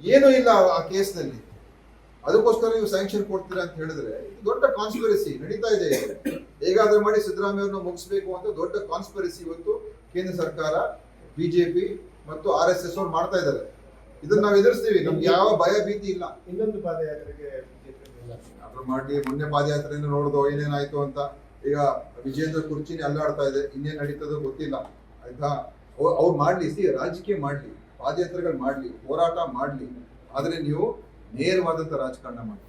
ಏನೂ ಇಲ್ಲ ಆ ಕೇಸ್ನಲ್ಲಿ. ಅದಕ್ಕೋಸ್ಕರ ನೀವು ಸ್ಯಾಂಕ್ಷನ್ ಕೊಡ್ತೀರಾ ಅಂತ ಹೇಳಿದ್ರೆ ದೊಡ್ಡ ಕಾನ್ಸ್ಪಿರಸಿ ನಡೀತಾ ಇದೆ. ಹೇಗಾದ್ರೂ ಮಾಡಿ ಸಿದ್ದರಾಮಯ್ಯವ್ರನ್ನ ಮುಗಿಸ್ಬೇಕು ಅಂತ ದೊಡ್ಡ ಕಾನ್ಸ್ಪಿರಸಿ ಇವತ್ತು ಕೇಂದ್ರ ಸರ್ಕಾರ ಬಿಜೆಪಿ ಮತ್ತು ಆರ್ ಎಸ್ ಎಸ್ ಅವ್ರು ಮಾಡ್ತಾ ಇದ್ದಾರೆ. ಇದನ್ನ ನಾವು ಎದುರಿಸ್ತೀವಿ. ನಮ್ಗೆ ಯಾವ ಭಯ ಭೀತಿ ಇಲ್ಲ. ಇನ್ನೊಂದು ಪಾದಯಾತ್ರೆಗೆ ಅದ್ರ ಮಾಡಿ ಮೊನ್ನೆ ಪಾದಯಾತ್ರೆಯನ್ನು ನೋಡ್ದೋ ಏನೇನಾಯ್ತು ಅಂತ. ಈಗ ವಿಜೇಂದ್ರ ಕುರ್ಚಿನಿ ಅಲ್ಲಾಡ್ತಾ ಇದೆ. ಇನ್ನೇನ್ ನಡೀತದೋ ಗೊತ್ತಿಲ್ಲ. ಆಯ್ತಾ? ಅವ್- ಅವ್ರು ಮಾಡ್ಲಿ. ಸಿ ರಾಜಕೀಯ ಮಾಡ್ಲಿ. ಪಾದಯಾತ್ರೆಗಳು ಮಾಡಲಿ, ಹೋರಾಟ ಮಾಡಲಿ, ಆದರೆ ನೀವು ನೇರವಾದಂಥ ರಾಜಕಾರಣ ಮಾಡಿ.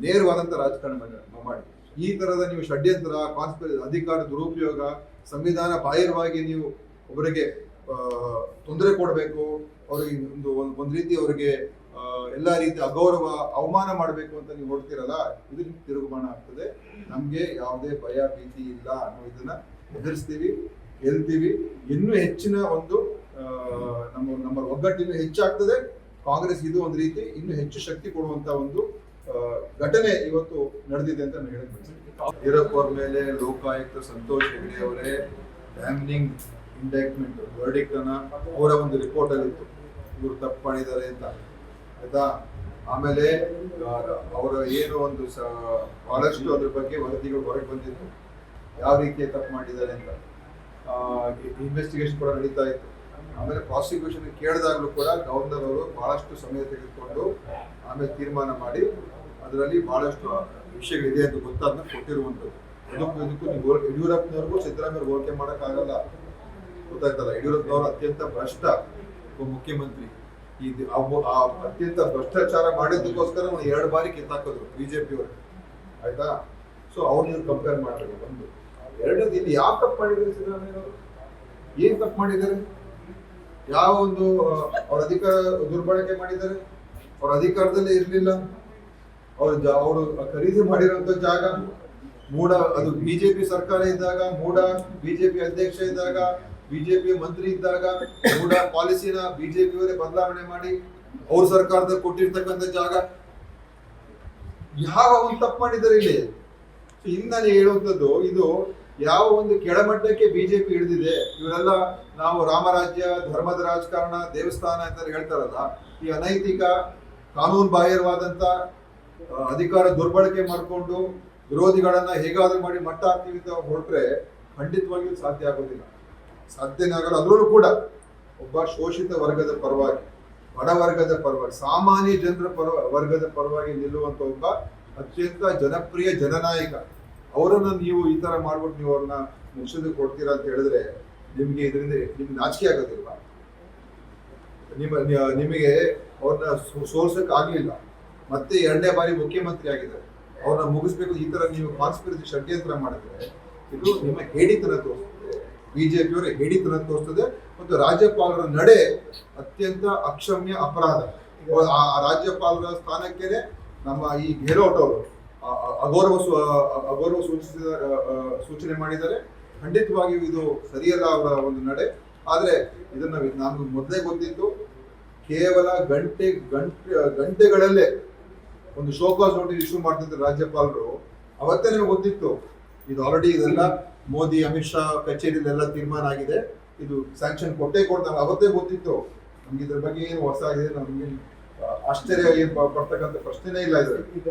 ನೇರವಾದಂಥ ರಾಜಕಾರಣ ಮಾಡಿ- ಈ ಥರದ ನೀವು ಷಡ್ಯಂತ್ರ ಕಾನ್ಸ್ಪಿರ ಅಧಿಕಾರ, ದುರುಪಯೋಗ, ಸಂವಿಧಾನ ಬಾಹಿರವಾಗಿ ನೀವು ಒಬ್ಬರಿಗೆ ತೊಂದರೆ ಕೊಡಬೇಕು, ಅವ್ರಿಗೆ ಒಂದು ಒಂದು ರೀತಿ ಅವರಿಗೆ ಎಲ್ಲ ರೀತಿ ಅಗೌರವ, ಅವಮಾನ ಮಾಡಬೇಕು ಅಂತ ನೀವು ನೋಡ್ತೀರಲ್ಲ, ಇದು ನಿಮ್ಗೆ ಆಗ್ತದೆ. ನಮಗೆ ಯಾವುದೇ ಭಯ, ಭೀತಿ ಇಲ್ಲ ಅನ್ನೋ ಇದನ್ನ ಎದುರಿಸ್ತೀವಿ ಗೆಲ್ತೀವಿ ಇನ್ನೂ ಹೆಚ್ಚಿನ ಒಂದು ನಮ್ಮ ನಮ್ಮ ಒಗ್ಗಟ್ಟಿನ ಹೆಚ್ಚಾಗ್ತದೆ. ಕಾಂಗ್ರೆಸ್ ಇದು ಒಂದು ರೀತಿ ಇನ್ನೂ ಹೆಚ್ಚು ಶಕ್ತಿ ಕೊಡುವಂತ ಒಂದು ಘಟನೆ ಇವತ್ತು ನಡೆದಿದೆ ಅಂತ ನಾನು ಹೇಳಕ್ ಬಯಸ್ತೀನಿ. ಮೇಲೆ ಲೋಕಾಯುಕ್ತ ಸಂತೋಷ್ ಹೆಗ್ಡೆ ಅವರೇ ಡ್ಯಾಮ್ನಿಂಗ್ ಇಂಡೆಕ್ಟ್ಮೆಂಟ್ ವರ್ಡಿಕ್ಟ್ ಅನ್ನ ಅವರ ಒಂದು ರಿಪೋರ್ಟ್ ಅಲ್ಲಿ ಇತ್ತು. ಇವರು ತಪ್ಪು ಮಾಡಿದ್ದಾರೆ ಅಂತ. ಆಯ್ತಾ? ಆಮೇಲೆ ಅವರ ಏನು ಒಂದು ಬಹಳಷ್ಟು ಅದ್ರ ಬಗ್ಗೆ ವರದಿಗಳು ಹೊರಗೆ ಬಂದಿತ್ತು. ಯಾವ ರೀತಿಯ ತಪ್ಪು ಮಾಡಿದ್ದಾರೆ ಅಂತ. ಇನ್ವೆಸ್ಟಿಗೇಷನ್ ಕೂಡ ನಡೀತಾ ಇತ್ತು. ಆಮೇಲೆ ಪ್ರಾಸಿಕ್ಯೂಷನ್ ಕೇಳಿದಾಗಲೂ ಕೂಡ ಗವರ್ನರ್ ಅವರು ಬಹಳಷ್ಟು ಸಮಯ ತೆಗೆದುಕೊಂಡು ಆಮೇಲೆ ತೀರ್ಮಾನ ಮಾಡಿ ಅದರಲ್ಲಿ ಬಹಳಷ್ಟು ವಿಷಯಗಳಿದೆ ಅಂತ ಗೊತ್ತಾದ್ನ ಕೊಟ್ಟಿರುವಂಥದ್ದು. ಅದಕ್ಕೂ ಇದಕ್ಕೂ ನೀವು ಯಡಿಯೂರಪ್ಪನವ್ರಿಗೂ ಸಿದ್ದರಾಮಯ್ಯ ಹೋಲಿಕೆ ಮಾಡೋಕ್ಕಾಗಲ್ಲ. ಗೊತ್ತಾಯ್ತಲ್ಲ, ಯಡಿಯೂರಪ್ಪನವರು ಅತ್ಯಂತ ಭ್ರಷ್ಟ ಮುಖ್ಯಮಂತ್ರಿ. ಈ ಅತ್ಯಂತ ಭ್ರಷ್ಟಾಚಾರ ಮಾಡಿದ್ದಕ್ಕೋಸ್ಕರ ಒಂದು ಎರಡು ಬಾರಿ ಕಿತ್ತಾಕಿದ್ರು ಬಿಜೆಪಿ ಅವರು ಆಯ್ತಾ? ಸೊ ಅವ್ರು ನೀವು ಕಂಪೇರ್ ಮಾಡಬೇಕು ಒಂದು. ಎರಡನೇದು ಇಲ್ಲಿ ಯಾವ ತಪ್ಪು ಮಾಡಿದ್ದಾರೆ ಸಿದ್ದರಾಮಯ್ಯ ಅವರು ಏನ್ ತಪ್ಪು ಮಾಡಿದ್ದಾರೆ? ಯಾವ ಒಂದು ಅವ್ರ ಅಧಿಕಾರ ದುರ್ಬಳಕೆ ಮಾಡಿದ್ದಾರೆ? ಅವ್ರ ಅಧಿಕಾರದಲ್ಲಿ ಇರಲಿಲ್ಲ. ಅವ್ರ ಅವರು ಖರೀದಿ ಮಾಡಿರುವಂತ ಜಾಗ, ಮೂಡ, ಅದು ಬಿಜೆಪಿ ಸರ್ಕಾರ ಇದ್ದಾಗ, ಮೂಡ, ಬಿಜೆಪಿ ಅಧ್ಯಕ್ಷ ಇದ್ದಾಗ, ಬಿಜೆಪಿ ಮಂತ್ರಿ ಇದ್ದಾಗ, ಮೂಡ ಪಾಲಿಸಿನ ಬಿಜೆಪಿ ಅವರೇ ಬದಲಾವಣೆ ಮಾಡಿ ಅವ್ರ ಸರ್ಕಾರದ ಕೊಟ್ಟಿರ್ತಕ್ಕಂಥ ಜಾಗ. ಯಾವ ಒಂದು ತಪ್ಪು ಮಾಡಿದ್ದಾರೆ ಇಲ್ಲಿ? ನಾನು ಹೇಳುವಂಥದ್ದು, ಇದು ಯಾವ ಒಂದು ಕೆಳಮಟ್ಟಕ್ಕೆ ಬಿಜೆಪಿ ಹಿಡಿದಿದೆ, ಇವರೆಲ್ಲ ನಾವು ರಾಮರಾಜ್ಯ, ಧರ್ಮದ ರಾಜಕಾರಣ, ದೇವಸ್ಥಾನ ಅಂತ ಹೇಳ್ತಾರಲ್ಲ, ಈ ಅನೈತಿಕ, ಕಾನೂನು ಬಾಹಿರವಾದಂತ ಅಧಿಕಾರ ದುರ್ಬಳಕೆ ಮಾಡಿಕೊಂಡು ವಿರೋಧಿಗಳನ್ನ ಹೇಗಾದ್ರೂ ಮಾಡಿ ಮಟ್ಟ ಹಾಕ್ತೀವಿ ಅಂತ ಹೊರಟ್ರೆ ಖಂಡಿತವಾಗಿಯೂ ಸಾಧ್ಯ ಆಗೋದಿಲ್ಲ. ಸಾಧ್ಯನೇ ಆಗಲ್ಲ, ಅದರಲ್ಲೂ ಕೂಡ ಒಬ್ಬ ಶೋಷಿತ ವರ್ಗದ ಪರವಾಗಿ, ಬಡ ವರ್ಗದ ಪರವಾಗಿ, ಸಾಮಾನ್ಯ ಜನರ ಪರ, ವರ್ಗದ ಪರವಾಗಿ ನಿಲ್ಲುವಂತ ಒಬ್ಬ ಅತ್ಯಂತ ಜನಪ್ರಿಯ ಜನನಾಯಕ ಅವರನ್ನ ನೀವು ಈ ತರ ಮಾಡ್ಬಿಟ್ಟು ನೀವು ಅವ್ರನ್ನ ಮುಗಿಸೋದಕ್ಕೆ ಕೊಡ್ತೀರಾ ಅಂತ ಹೇಳಿದ್ರೆ ನಿಮಗೆ ಇದರಿಂದ ನಿಮ್ಗೆ ನಾಚಿಕೆ ಆಗೋದಿಲ್ವಾ? ನಿಮ್ಮ, ನಿಮಗೆ ಅವ್ರನ್ನ ಸೋರ್ಸಕ್ಕೆ ಆಗಲಿಲ್ಲ. ಮತ್ತೆ ಎರಡನೇ ಬಾರಿ ಮುಖ್ಯಮಂತ್ರಿ ಆಗಿದ್ದಾರೆ. ಅವ್ರನ್ನ ಮುಗಿಸ್ಬೇಕು, ಈ ತರ ನೀವು ಕಾನ್ಸ್ಪಿರಸಿ ಷಡ್ಯಂತ್ರ ಮಾಡಿದ್ರೆ ಇದು ನಿಮ್ಮ ಹೇಡಿತನ ತೋರಿಸ್ತದೆ. ಬಿಜೆಪಿಯವರ ಹೇಡಿತನ ತೋರಿಸ್ತದೆ ಮತ್ತು ರಾಜ್ಯಪಾಲರ ನಡೆ ಅತ್ಯಂತ ಅಕ್ಷಮ್ಯ ಅಪರಾಧ. ಆ ರಾಜ್ಯಪಾಲರ ಸ್ಥಾನಕ್ಕೆ ನಮ್ಮ ಈ ಗೆಹ್ಲೋಟ್ ಅವರು ಅಗೌರವ ಅಗೌರವ ಸೂಚಿಸಿದ ಸೂಚನೆ ಮಾಡಿದ್ದಾರೆ. ಖಂಡಿತವಾಗಿಯೂ ಇದು ಸರಿಯಲ್ಲ ಅವರ ಒಂದು ನಡೆ. ಆದರೆ ಇದನ್ನ ನಾನು ಮೊದಲೇ ಗೊತ್ತಿತ್ತು ಕೇವಲ ಗಂಟೆ ಗಂಟೆ, ಗಂಟೆಗಳಲ್ಲೇ ಒಂದು ಶೋಕಾಸ್ ನೋಟಿಸ್ ಇಶ್ಯೂ ಮಾಡ್ತಿದ್ದ ರಾಜ್ಯಪಾಲರು, ಅವತ್ತೇ ನಿಮಗೆ ಗೊತ್ತಿತ್ತು. ಇದು ಆಲ್ರೆಡಿ ಇದೆಲ್ಲ ಮೋದಿ, ಅಮಿತ್ ಶಾ ಕಚೇರಿಲೆಲ್ಲ ತೀರ್ಮಾನ ಆಗಿದೆ. ಇದು ಸ್ಯಾಂಕ್ಷನ್ ಕೊಟ್ಟೇ ಕೊಡ್ತಾರೆ ಅವತ್ತೇ ಗೊತ್ತಿತ್ತು. ನಮ್ಗೆ ಇದ್ರ ಬಗ್ಗೆ ಏನು ಹೊಸ ಆಗಿದೆ ನಮ್ಗೆ ಆಶ್ಚರ್ಯ ಪಡ್ತಕ್ಕಂಥ ಪ್ರಶ್ನೆನೇ ಇಲ್ಲ ಇದು ಈಗ